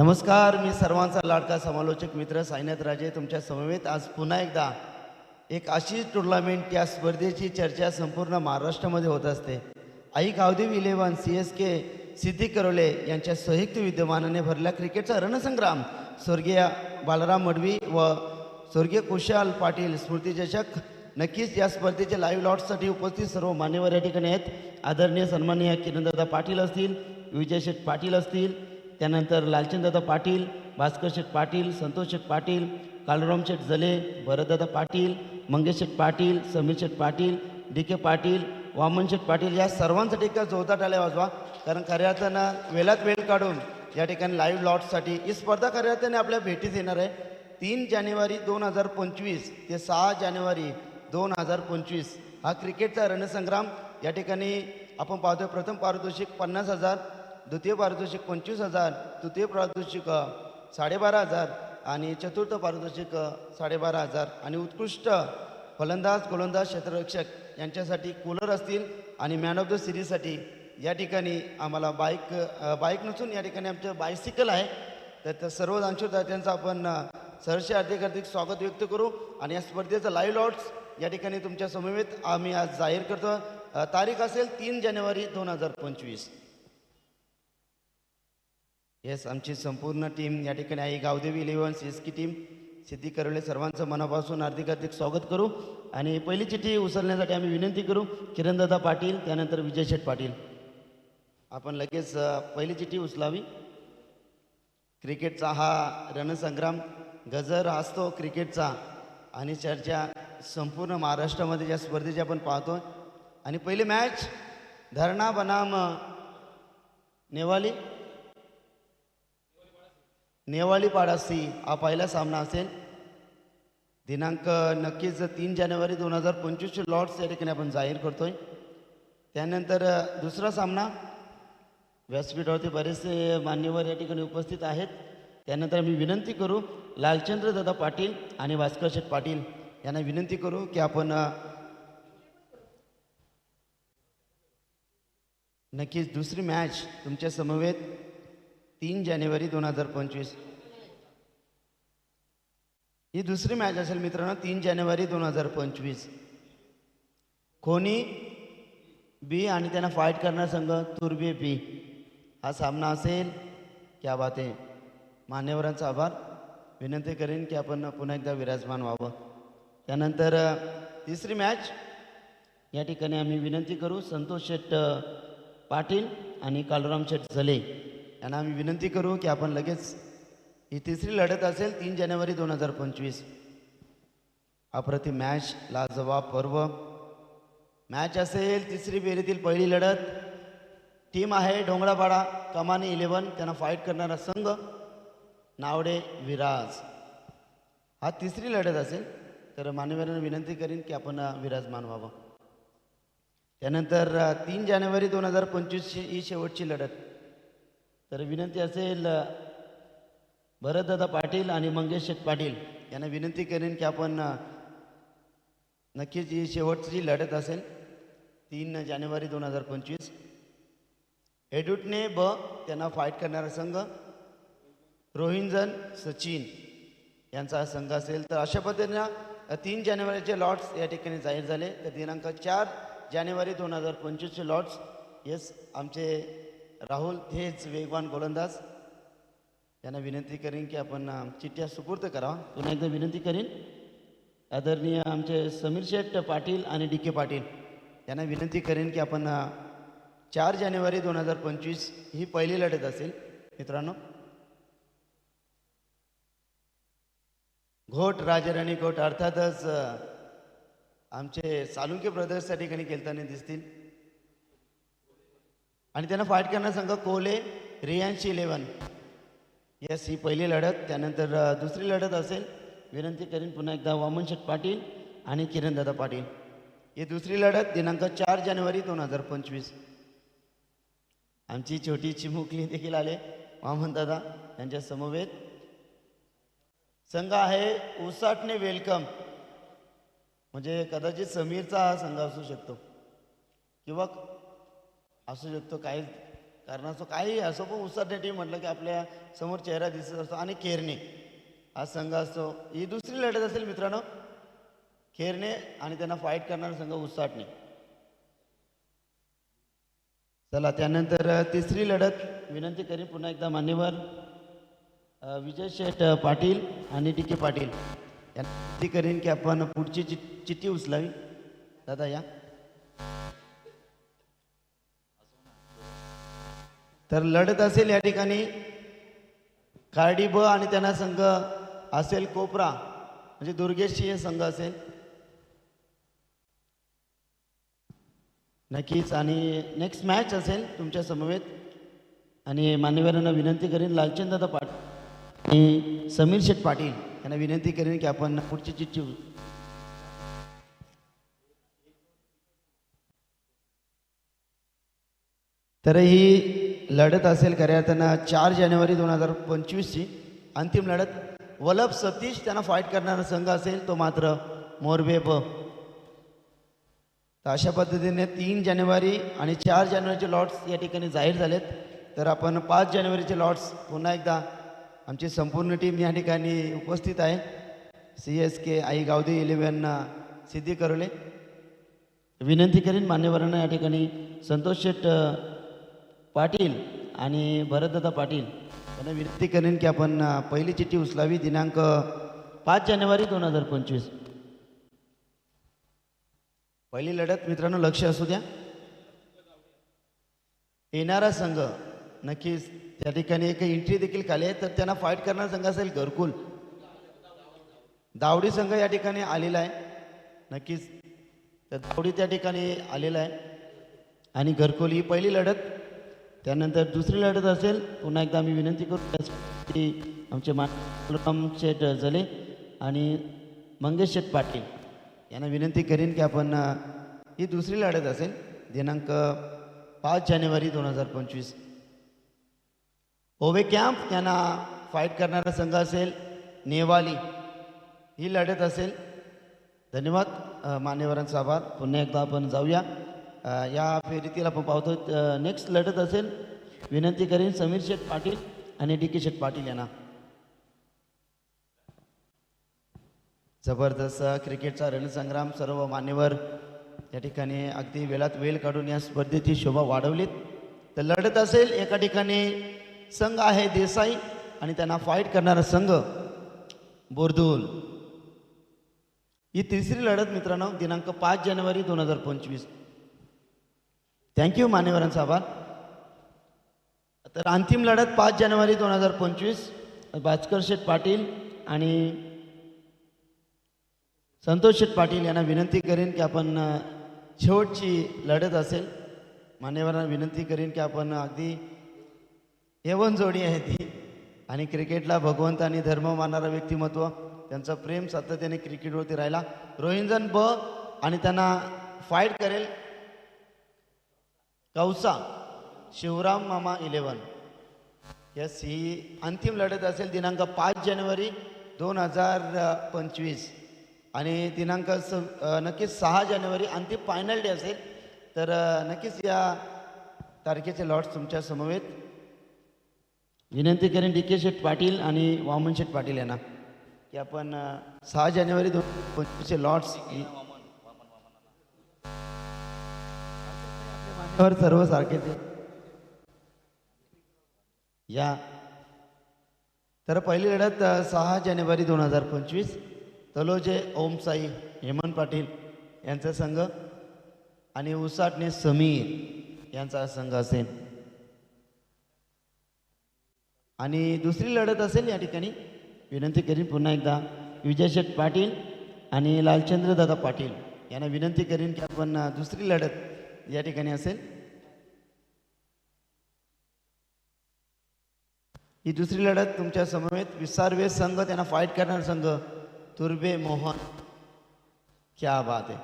नमस्कार मी सर्वांचा लाडका समालोचक मित्र साईनाथ राजे तुमच्या समवेत. आज पुन्हा एकदा एक अशी टुर्नामेंट या स्पर्धेची चर्चा संपूर्ण महाराष्ट्रामध्ये होत असते. Aai Gavdev eleven C S K Siddhi Karole यांच्या संयुक्त विद्यमानाने भरल्या क्रिकेटचा रणसंग्राम. स्वर्गीय बालाराम मडवी व स्वर्गीय कुशाल पाटील स्मृतीचषक नक्कीच या स्पर्धेच्या लाईव्ह लॉट्ससाठी उपस्थित सर्व मान्यवर या ठिकाणी आहेत. आदरणीय सन्माननीय किरणदादा पाटील असतील विजय शेठ पाटील असतील त्यानंतर लालचंददादा पाटील भास्कर शेठ पाटील संतोष शेठ पाटील कालराम शेठ जले भरतदादा पाटील मंगेश शेठ पाटील समीर शेठ पाटील डी के पाटील वामन शेठ पाटील या सर्वांसाठी एका जोरदार टाळ्या वाजवा. कारण खऱ्या अर्थानं वेळात वेळ काढून या ठिकाणी लाईव्ह लॉटसाठी ही स्पर्धा खऱ्या अर्थाने आपल्या भेटीस येणार आहे. तीन जानेवारी दोन हजार पंचवीस ते सहा जानेवारी दोन हजार पंचवीस हा क्रिकेटचा रणसंग्राम या ठिकाणी आपण पाहतोय. प्रथम पारितोषिक पन्नास हजार द्वितीय पारितोषिक पंचवीस हजार तृतीय पारितोषिक साडेबारा हजार आणि चतुर्थ पारितोषिक साडेबारा हजार. आणि उत्कृष्ट फलंदाज गोलंदाज क्षेत्ररक्षक यांच्यासाठी कूलर असतील आणि मॅन ऑफ द सिरीजसाठी या ठिकाणी आम्हाला बाईक बाईक नसून या ठिकाणी आमचं बायसिकल आहे. तर त्या सर्व दानशूरदात्यांचं आपण सरसे सहर्ष हार्दिक हार्दिक स्वागत व्यक्त करू. आणि या स्पर्धेचं लाईव्ह लॉट्स या ठिकाणी तुमच्या समवेत आम्ही आज जाहीर करतो. तारीख असेल तीन जानेवारी दोन हजार पंचवीस. येस आमची संपूर्ण टीम या ठिकाणी आहे Gavdevi eleven C S K team Siddhi Karavle सर्वांचं मनापासून हार्दिक हार्दिक स्वागत करू. आणि पहिली चिठ्ठी उचलण्यासाठी आम्ही विनंती करू किरणदादा पाटील त्यानंतर विजय शेठ पाटील. आपण लगेच पहिली चिठ्ठी उचलावी. क्रिकेटचा हा रणसंग्राम गजर असतो क्रिकेटचा. आणि चर्चा संपूर्ण महाराष्ट्रामध्ये ज्या स्पर्धेची आपण पाहतो आणि पहिली मॅच धरणा बनाम नेवाली. नेवाळी पाडासी हा पहिला सामना असेल. दिनांक नक्कीच तीन जानेवारी दोन हजार पंचवीसचे लॉर्ड्स या ठिकाणी आपण जाहीर करतोय. त्यानंतर दुसरा सामना व्यासपीठावरती बरेचसे मान्यवर या ठिकाणी उपस्थित आहेत. त्यानंतर आम्ही विनंती करू लालचंद्र दादा पाटील आणि भास्कर शेठ पाटील यांना विनंती करू की आपण नक्कीच दुसरी मॅच तुमच्या समवेत तीन जानेवारी दोन हजार पंचवीस. ही दुसरी मॅच असेल मित्रांनो तीन जानेवारी दोन हजार पंचवीस. खोनी बी आणि त्यांना फाईट करणार संघ तुर्बे बी. हा सामना असेल क्या बात. आहे मान्यवरांचा आभार. विनंती करेन की आपण पुन्हा एकदा विराजमान व्हावं. त्यानंतर तिसरी मॅच या ठिकाणी आम्ही विनंती करू संतोष शेट पाटील आणि कालराम शेट झले. यांना आम्ही विनंती करू की आपण लगेच ही तिसरी लढत असेल तीन जानेवारी दोन हजार पंचवीस. अप्रतिम मॅच लाजवाब पर्व. मॅच असेल तिसरी फेरीतील पहिली लढत. टीम आहे डोंगरापाडा कमानी इलेवन त्यांना फाईट करणारा संघ नावडे विराज. हा तिसरी लढत असेल तर मान्यवरांना विनंती करीन की आपण विराज विराजमान व्हावं त्यानंतर तीन जानेवारी दोन हजार पंचवीसची ही शेवटची लढत. तर विनंती असेल भरतदादा पाटील आणि मंगेश शेठ पाटील यांना विनंती करेन की आपण नक्कीच ही शेवटची लढत असेल तीन जानेवारी दोन हजार पंचवीस. एडुटने ब त्यांना फाईट करणारा संघ रोहिंजन सचिन यांचा हा संघ असेल. तर अशा पद्धतीनं तीन जानेवारीचे लॉट्स या ठिकाणी जाहीर झाले. तर दिनांक चार जानेवारी दोन हजार पंचवीसचे लॉट्स येस आमचे राहुल हेच वेगवान गोलंदाज. यांना विनंती करीन की आपण चिठ्ठ्या सुपूर्द करावा पुन्हा एकदा विनंती करीन. आदरणीय आमचे समीर शेठ पाटील आणि डी के पाटील यांना विनंती करेन की आपण चार जानेवारी दोन हजार पंचवीस ही पहिली लढत असेल. मित्रांनो घोट राजराणी घोट अर्थातच आमचे सालुंके ब्रदर्स त्या ठिकाणी खेळताना दिसतील. आणि त्यांना फाईट करणारा संघ कोहले रियांशी इलेवन येस ही पहिली लढत. त्यानंतर दुसरी लढत असेल. विनंती करीन पुन्हा एकदा वामन शेठ पाटील आणि किरणदादा पाटील. ही दुसरी लढत दिनांक चार जानेवारी दोन हजार पंचवीस. आमची छोटी चिमुकली देखील आले. वामनदादा यांच्या समवेत. संघ आहे उसाटणे वेलकम. म्हणजे कदाचित समीरचा हा संघ असू शकतो. किंवा असू शकतो काही कारणास्तव काही असो पण उसाटणे म्हटलं की आपल्यासमोर चेहरा दिसत असतो आणि खेरणे. हा संघ असतो. ही दुसरी लढत असेल मित्रांनो. खेरणे आणि त्यांना फाईट करणारा संघ उसाटणे. चला त्यानंतर तिसरी लढत. विनंती करीन पुन्हा एकदा मान्यवर. विजय शेठ पाटील आणि डी के पाटील. यांना विनंती करीन की आपण पुढची चि चिठ्ठी उचलावी. दादा या. तर लढत असेल या ठिकाणी. कार्डी ब आणि त्यांना संघ असेल कोपरा. म्हणजे दुर्गेशची हे संघ असेल. नक्कीच. आणि नेक्स्ट मॅच असेल तुमच्या समवेत. आणि मान्यवरांना विनंती करीन लालचंद दादा पाटील आणि समीर शेठ पाटील यांना विनंती करीन की आपण पुढची चिठ्ठी तर ही लढत असेल खऱ्या अर्थानं चार जानेवारी दोन हजार पंचवीसची. अंतिम लढत. वल्लभ सतीश त्यांना फाईट करणारा संघ असेल तो मात्र मोरबे ब तर अशा पद्धतीने तीन जानेवारी आणि चार जानेवारीचे लॉट्स या ठिकाणी जाहीर झालेत. तर आपण पाच जानेवारीचे लॉट्स पुन्हा एकदा आमची संपूर्ण टीम या ठिकाणी उपस्थित आहे. C S K Aai Gavde eleven Siddhi Karavle विनंती करीन मान्यवरांना या ठिकाणी संतोष शेठ पाटील आणि भरतदादा पाटील. यांना विनंती करेन की आपण पहिली चिठ्ठी उचलावी दिनांक पाच जानेवारी दोन हजार पंचवीस. पहिली लढत मित्रांनो लक्ष असू द्या. येणारा संघ नक्कीच त्या ठिकाणी एक एंट्री देखील खाली आहे तर त्यांना फाईट करणारा संघ असेल घरकुल. दावडी संघ या ठिकाणी आलेला आहे. नक्कीच तर दावडी त्या ठिकाणी आलेला आहे. आणि घरकुल ही पहिली लढत. त्यानंतर दुसरी लढत असेल पुन्हा एकदा आम्ही विनंती करू त्यासाठी आमचे मानराम शेठ जले आणि मंगेश शेठ पाटील यांना विनंती करीन की आपण ही दुसरी लढत असेल दिनांक पाच जानेवारी दोन हजार पंचवीस. ओवे कॅम्प यांना फाईट करणारा संघ असेल नेवाली ही लढत असेल. धन्यवाद मान्यवरांचा आभार. पुन्हा एकदा आपण जाऊया. या फेरीतील आपण पाहतो नेक्स्ट लढत असेल विनंती करीन समीर शेठ पाटील आणि डी के शेठ पाटील यांना. जबरदस्त क्रिकेटचा रणसंग्राम सर्व मान्यवर या ठिकाणी अगदी वेळात वेळ काढून या स्पर्धेची शोभा वाढवलीत. तर लढत असेल एका ठिकाणी संघ आहे देसाई आणि त्यांना फाईट करणारा संघ बोरदूल. ही तिसरी लढत मित्रांनो दिनांक पाच जानेवारी दोन हजार पंचवीस. थँक्यू मान्यवरांचा आभार तर अंतिम लढत पाच जानेवारी दोन हजार पंचवीस भास्कर शेठ पाटील आणि संतोष शेठ पाटील यांना विनंती करेन की आपण शेवटची लढत असेल. मान्यवरांना विनंती करेन की आपण अगदी यवन जोडी आहे ती. आणि क्रिकेटला भगवंत आणि धर्म मानणारा व्यक्तिमत्व त्यांचं प्रेम सातत्याने क्रिकेटवरती राहिला. रोहिंजन ब आणि त्यांना फाईट करेल. कौसा शिवराम मामा इलेवन. यस ही अंतिम लढत असेल दिनांक पाच जानेवारी दोन हजार पंचवीस. आणि दिनांक स नक्कीच सहा जानेवारी अंतिम फायनल डे असेल. तर नक्कीच या तारखेचे लॉट्स तुमच्या समवेत. विनंती करेन डी के शेठ पाटील आणि वामन शेठ पाटील यांना की आपण सहा जानेवारी दोन पंचवीसचे लॉट्स वर सर्व सारखेच या. तर पहिली लढत सहा जानेवारी दोन हजार पंचवीस. तलोजे ओमसाई हेमंत पाटील यांचा संघ आणि उसाटणे समीर यांचा संघ असेल. आणि दुसरी लढत असेल या ठिकाणी विनंती करीन पुन्हा एकदा विजय शेठ पाटील आणि लालचंद्र दादा पाटील यांना विनंती करीन की आपण दुसरी लढत या ठिकाणी असेल. ही दुसरी लढत तुमच्या समवेत विसारवे संघ त्यांना फाईट करणारा संघ तुर्बे मोहन क्या बात आहे.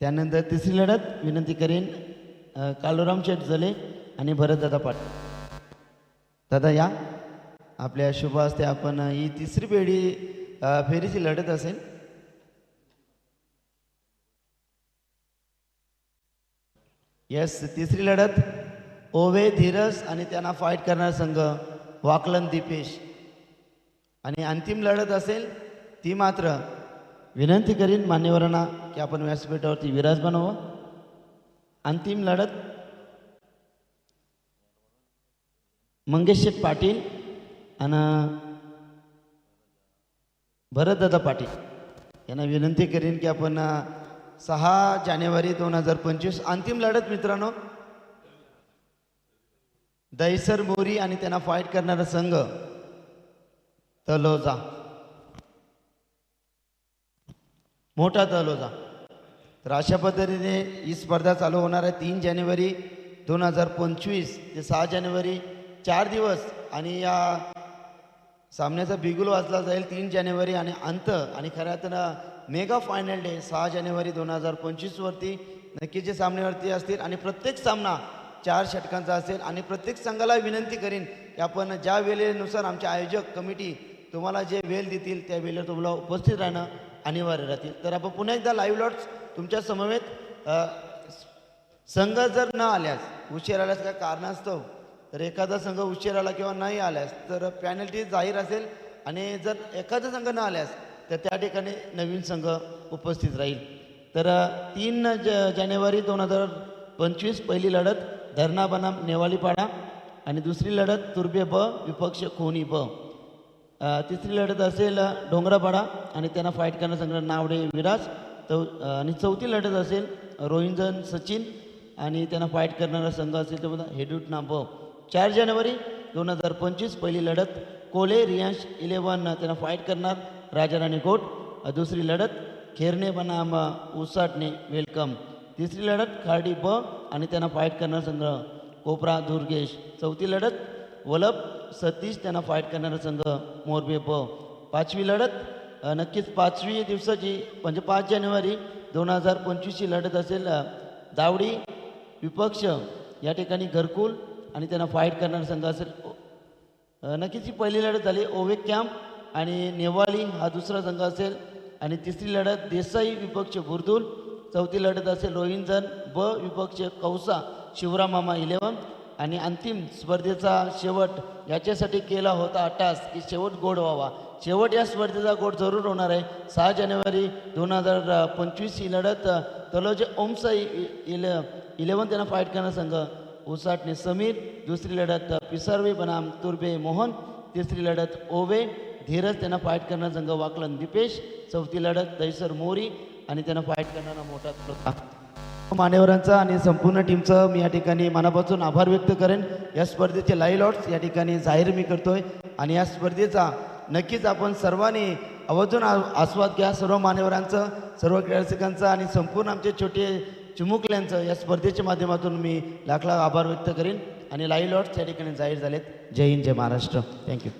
त्यानंतर तिसरी लढत विनंती करेन कालूराम कालुराम शेठ जले आणि भरतदादा पाटील. दादा या. आपल्या शुभ हस्ते आपण ही तिसरी पेढी फेरीची लढत असेल. येस तिसरी लढत ओवे धीरज आणि त्यांना फाईट करणारा संघ वाकलन दीपेश. आणि अंतिम लढत असेल ती मात्र विनंती करीन मान्यवरांना की आपण व्यासपीठावरती विराज व्हावं अंतिम लढत मंगेश शेठ पाटील आणि भरतदादा पाटील यांना विनंती करीन की आपण सहा जानेवारी दोन हजार पंचवीस. अंतिम लढत मित्रांनो. दहिसर मोरी आणि त्यांना फाईट करणारा संघ. तलोजा. मोठा तलोजा. तर अशा पद्धतीने ही स्पर्धा चालू होणार आहे. तीन जानेवारी दोन हजार पंचवीस ते सहा जानेवारी. चार दिवस आणि या सामन्याचा बिगुल वाचला जाईल तीन जानेवारी आणि अंत. आणि खऱ्या तर मेगा फायनल डे सहा जानेवारी दोन हजार पंचवीसवरती नक्कीच जे सामन्यावरती असतील आणि प्रत्येक सामना चार षटकांचा असेल आणि प्रत्येक संघाला विनंती करीन की आपण ज्या वेळेनुसार आमचे आयोजक कमिटी तुम्हाला जे वेळ देतील त्या वेळेला तुम्हाला उपस्थित राहणं अनिवार्य राहतील. तर आपण पुन्हा एकदा लाईव्ह लॉट्स तुमच्या समवेत संघ जर न आल्यास उशीर आल्यास काय कारणास्तव तर एखादा संघ उशीर आला किंवा नाही आल्यास तर पॅनल्टी जाहीर असेल आणि जर एखादा संघ न आल्यास तर त्या ठिकाणी नवीन संघ उपस्थित राहील. तर तीन ज जानेवारी दोन हजार पंचवीस पहिली लढत धरणा बनाम नेवालीपाडा आणि दुसरी लढत तुर्बे ब विपक्ष खोनी ब. तिसरी लढत असेल डोंगरापाडा आणि त्यांना फाईट करण्याचा संघ नावडे विराज. चौ आणि चौथी लढत असेल रोहिंजन सचिन आणि त्यांना फाईट करणारा संघ असेल तो हेडूट ब. चार जानेवारी दोन हजार पंचवीस पहिली लढत कोले रियांश इलेवन त्यांना फाईट करणार. राजाराणी कोट दुसरी लढत खेरणे बनाम उसाटणे वेलकम. तिसरी लढत खार्डी ब आणि त्यांना फाईट करणारा संघ कोपरा दुर्गेश. चौथी लढत वलभ सतीश त्यांना फाईट करणारा संघ मोरबे ब पाचवी लढत नक्कीच पाचवी दिवसाची म्हणजे पाच जानेवारी दोन हजार पंचवीसची लढत असेल दावडी विपक्ष या ठिकाणी घरकुल आणि त्यांना फाईट करणारा संघ असेल. नक्कीच ही पहिली लढत झाली. ओवे कॅम्प आणि नेवाळी हा दुसरा संघ असेल. आणि तिसरी लढत देसाई विपक्ष बुरदुल चौथी लढत असेल रोहिंजन ब विपक्ष कौसा शिवरामामा इलेवन आणि अंतिम स्पर्धेचा शेवट याच्यासाठी केला होता अट्टास की शेवट गोड व्हावा. शेवट या स्पर्धेचा गोड जरूर होणार आहे. सहा जानेवारी दोन हजार पंचवीस ही लढत तलोजे ओमसाई इ- इले इलेवन त्यांना फाईट करणार संघ. उसाटणे समीर दुसरी लढत पिसर्वे पिसारवे बनाम तुर्बे मोहन तिसरी लढत ओवे. धीरज त्यांना फाईट करणार संघ वाकलन दीपेश चौथी लढत दहिसर मोरी आणि त्यांना फाईट करणारा मोठा तलोजा. मान्यवरांचा आणि संपूर्ण टीमचं मी या ठिकाणी मनापासून आभार व्यक्त करेन. या स्पर्धेचे लाईव्ह लॉट्स या ठिकाणी जाहीर मी करतोय. आणि या स्पर्धेचा नक्कीच आपण सर्वांनी आवर्जून आ- आस्वाद घ्या. सर्व मान्यवरांचं सर्व क्रीडारसिकांचं आणि संपूर्ण आमचे छोटे चिमुकल्यांचं या स्पर्धेच्या माध्यमातून मी लाख लाख आभार व्यक्त करेन. आणि लाईव्ह लॉट्स या ठिकाणी जाहीर झालेत. जय हिंद जय महाराष्ट्र. Thank you